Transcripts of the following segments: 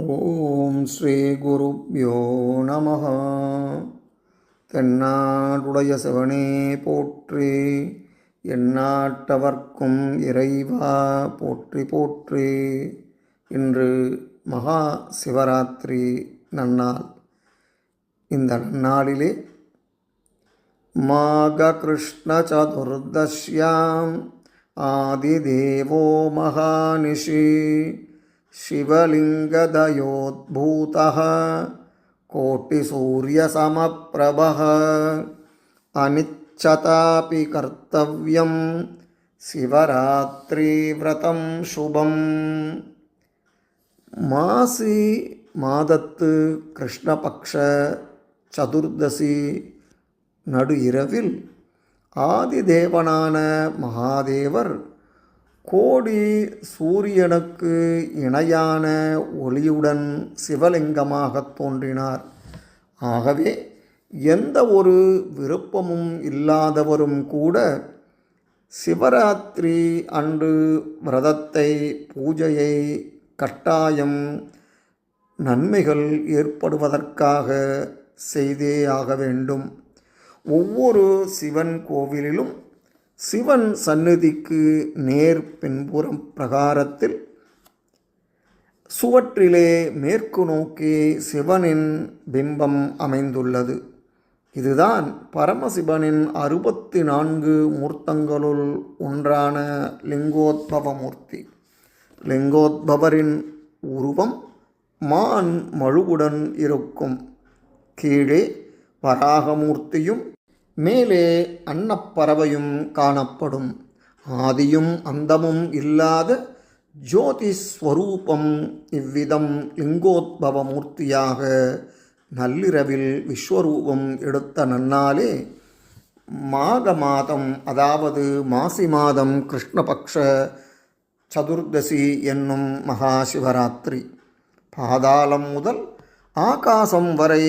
ஓம் ஸ்ரீ குருப்யோ நம தென்னாடுடைய சிவனே போற்றி எந்நாட்டவர்க்கும் இறைவா போற்றி போற்றி. இன்று மகா சிவராத்திரி நன்னாள். இந்த நன்னாளிலே மாக கிருஷ்ண சதுர்தஷ்யாம் ஆதிதேவோ மகானிஷி शिवलिङ्गदयोद्भूतः कोटिसूर्यसमप्रभः अनिच्छतापि कर्तव्यं சிவராத்திரிவிரதம் சுபம் மாசி மாதத்து கிருஷ்ணபக்ஷ சதுர்தசி நடு இரவில் ஆதிதேவனான மகாதேவர் கோடி சூரியனுக்கு இணையான ஒளியுடன் சிவலிங்கமாகத் தோன்றினார். ஆகவே எந்த ஒரு விருப்பமும் இல்லாதவரும் கூட சிவராத்திரி அன்று விரதத்தை பூஜையை கட்டாயம் நன்மைகள் ஏற்படுவதற்காக செய்தே ஆக வேண்டும். ஒவ்வொரு சிவன் கோவிலிலும் சிவன் சந்நிதிக்கு நேர் பின்புறம் பிரகாரத்தில் சுவற்றிலே மேற்கு நோக்கி சிவனின் பிம்பம் அமைந்துள்ளது. இதுதான் பரமசிவனின் அறுபத்தி நான்கு மூர்த்தங்களுள் ஒன்றான லிங்கோத்பவ மூர்த்தி லிங்கோத்பவரின் உருவம் மான் மழுவுடன் இருக்கும். கீழே வராகமூர்த்தியும் மேலே அன்னப்பறவையும் காணப்படும். ஆதியும் அந்தமும் இல்லாத ஜோதி ஸ்வரூபம் இவ்விதம் லிங்கோத்பவ மூர்த்தியாக நள்ளிரவில் விஸ்வரூபம் எடுத்த நன்னாலே மாக மாதம் அதாவது மாசி மாதம் கிருஷ்ணபக்ஷ சதுர்தசி என்னும் மகாசிவராத்திரி. பாதாளம் முதல் ஆகாசம் வரை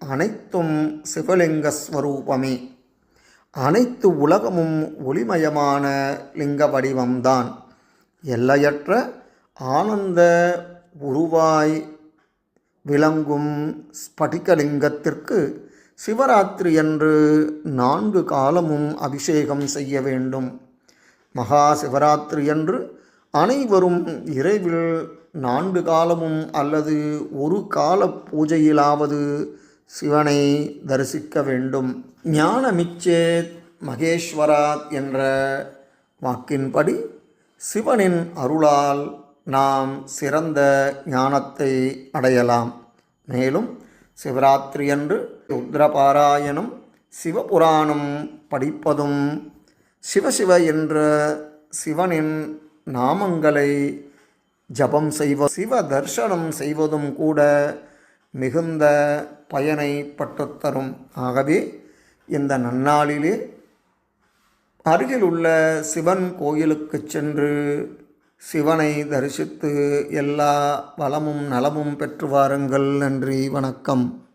அனைத்தும் சிவலிங்க ஸ்வரூபமே. அனைத்து உலகமும் ஒளிமயமான லிங்க வடிவம்தான். எல்லையற்ற ஆனந்த உருவாய் விளங்கும் ஸ்படிகலிங்கத்திற்கு சிவராத்திரி என்று நான்கு காலமும் அபிஷேகம் செய்ய வேண்டும். மகா சிவராத்திரி என்று அனைவரும் இறைவில் நான்கு காலமும் அல்லது ஒரு கால பூஜையிலாவது சிவனை தரிசிக்க வேண்டும். ஞானமிச்சேத் மகேஸ்வராத் என்ற வாக்கின்படி சிவனின் அருளால் நாம் சிறந்த ஞானத்தை அடையலாம். மேலும் சிவராத்திரியன்று ருத்ரபாராயணம் சிவபுராணம் படிப்பதும் சிவசிவ என்ற சிவனின் நாமங்களை ஜபம் செய்வ சிவ தர்சனம் செய்வதும் கூட மிகுந்த பயனை பட்டுத்தரும். ஆகவே இந்த நன்னாளிலே அருகில் உள்ள சிவன் கோயிலுக்கு சென்று சிவனை தரிசித்து எல்லா வளமும் நலமும் பெற்று வாருங்கள் நன்றி வணக்கம்.